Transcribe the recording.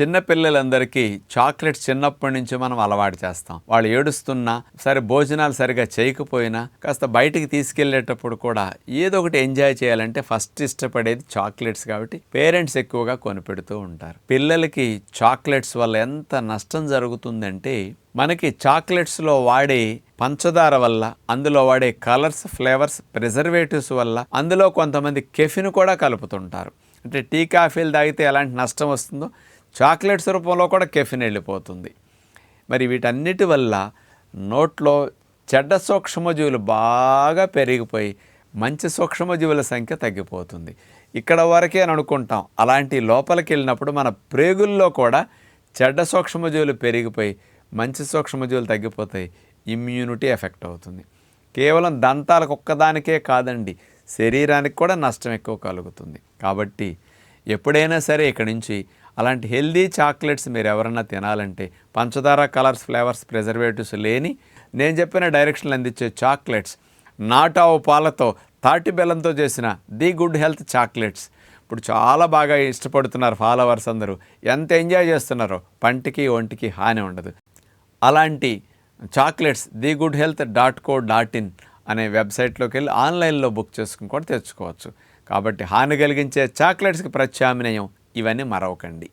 చిన్నపిల్లలందరికీ chocolates చిన్నప్పటి నుంచి మనం అలవాటు చేస్తాం. వాళ్ళు ఏడుస్తున్నా సరే భోజనాలు సరిగా చేయకపోయినా కాస్త బయటికి తీసుకెళ్ళేటప్పుడు కూడా ఏదో ఒకటి ఎంజాయ్ చేయాలంటే ఫస్ట్ ఇష్టపడేది చాక్లెట్స్ కాబట్టి పేరెంట్స్ ఎక్కువగా కొనిపెడుతూ ఉంటారు. పిల్లలకి చాక్లెట్స్ వల్ల ఎంత నష్టం జరుగుతుందంటే మనకి చాక్లెట్స్లో వాడే పంచదార వల్ల అందులో వాడే కలర్స్ ఫ్లేవర్స్ ప్రిజర్వేటివ్స్ వల్ల అందులో కొంతమంది కెఫిన్ కూడా కలుపుతుంటారు. అంటే టీ కాఫీలు తాగితే ఎలాంటి నష్టం వస్తుందో చాక్లెట్స్ రూపంలో కూడా కెఫిన్ వెళ్ళిపోతుంది. మరి వీటన్నిటి వల్ల నోట్లో చెడ్డ సూక్ష్మజీవులు బాగా పెరిగిపోయి మంచి సూక్ష్మజీవుల సంఖ్య తగ్గిపోతుంది. ఇక్కడ వరకే అని అనుకుంటాం. అలాంటి లోపలికి వెళ్ళినప్పుడు మన ప్రేగుల్లో కూడా చెడ్డ సూక్ష్మజీవులు పెరిగిపోయి మంచి సూక్ష్మజీవులు తగ్గిపోతాయి. ఇమ్యూనిటీ ఎఫెక్ట్ అవుతుంది. కేవలం దంతాలకు ఒక్కదానికే కాదండి శరీరానికి కూడా నష్టం ఎక్కువ కలుగుతుంది. కాబట్టి ఎప్పుడైనా సరే ఇక్కడి నుంచి అలాంటి హెల్దీ చాక్లెట్స్ మీరు ఎవరన్నా తినాలంటే పంచదార కలర్స్ ఫ్లేవర్స్ ప్రిజర్వేటివ్స్ లేని నేను చెప్పిన డైరెక్షన్లు అందించే చాక్లెట్స్ నాటావు పాలతో తాటి బెల్లంతో చేసిన ది గుడ్ హెల్త్ చాక్లెట్స్. ఇప్పుడు చాలా బాగా ఇష్టపడుతున్నారు ఫాలోవర్స్ అందరూ. ఎంత ఎంజాయ్ చేస్తున్నారో పంటికి ఒంటికి హాని ఉండదు. అలాంటి chocolates the good health dot co dot in అనే వెబ్సైట్లోకి వెళ్ళి ఆన్లైన్లో బుక్ చేసుకుని కూడా తెచ్చుకోవచ్చు. కాబట్టి హాని కలిగించే చాక్లెట్స్కి ప్రత్యామ్నాయం ఇవన్నీ మరవకండి.